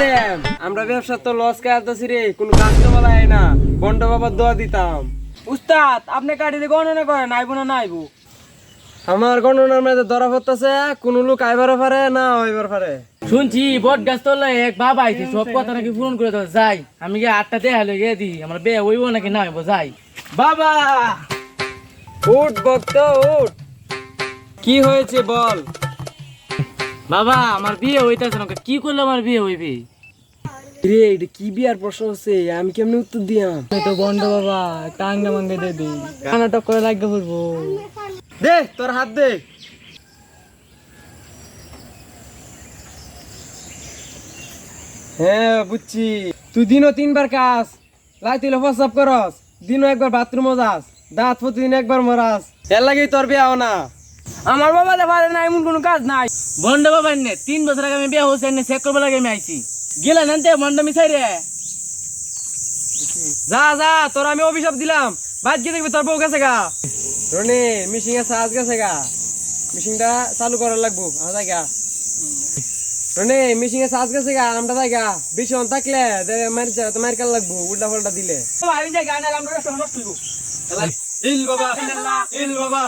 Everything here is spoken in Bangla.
দেন। আমরা ব্যবসা তো লস খাইতেছি রে কোনো কাজ তো বলা না। বন্ড বাবার দোয়া দিতাম। উস্তাদ আপনি কাটিতে গণনা করেন আইবো না না আইবো আমার গণনার মধ্যে ধরা পড়তেছে কোন লোক আইবার পারে না হইবার পারে। শুনছি বট গাছ তোলা এক বাবা আইছে সব কথা নাকি পূরণ করে দেওয়া যাই। আমি কি আটটা দেয়া লগে দি আমার বে হইব নাকি না হইব যাই। বাবা! উঠ ভক্ত উঠ। কি হয়েছে বল? বাবা আমার বিয়ে হইতাছে না কি করলে আমার বিয়ে হইবে? রে এটা কি বিয়ার প্রশ্ন হচ্ছে? আমি কেমনে উত্তর দিয়াম? তো বন্ধ বাবা টাঙ্গা মাঙ্গে দে দি। কানা টক করে লাগবে বলব। দে তোর হাত দে। হ্যাঁ বুঝছি। তুই দিনও তিনবার কাজ লাইতিলে প্রস্রাব করস দিনও একবার বাথরুমও যাস দাঁত প্রতিদিন একবার মরাস। এর লাগেই তোর বিয়াও না। আমার বাবা দে পারে না এমন কোনো কাজ নাই। বন্ধ বাবা নে তিন বছর আগে আমি বিয়ে হচ্ছে নে চেক করবার লাগে আমি আইছি। গেলেন আনতে বন্ধ মিশাই রে। যা যা তোর আমি অভিশাপ দিলাম। বাদ গিয়ে দেখবি তোর বউ গেছে গা। রনি মিশিং এ সাজ গেছে গা। মিশিংটা চালু করার লাগবো আমরা গা। রনি মিশিং এ সাজ গেছে গা আমরা যাই গা। ভীষণ থাকলে মার মার কাল লাগবো উল্টা পাল্টা দিলে। আমি যাই গান আমরা নষ্ট হইব। ইল বাবা ইল বাবা।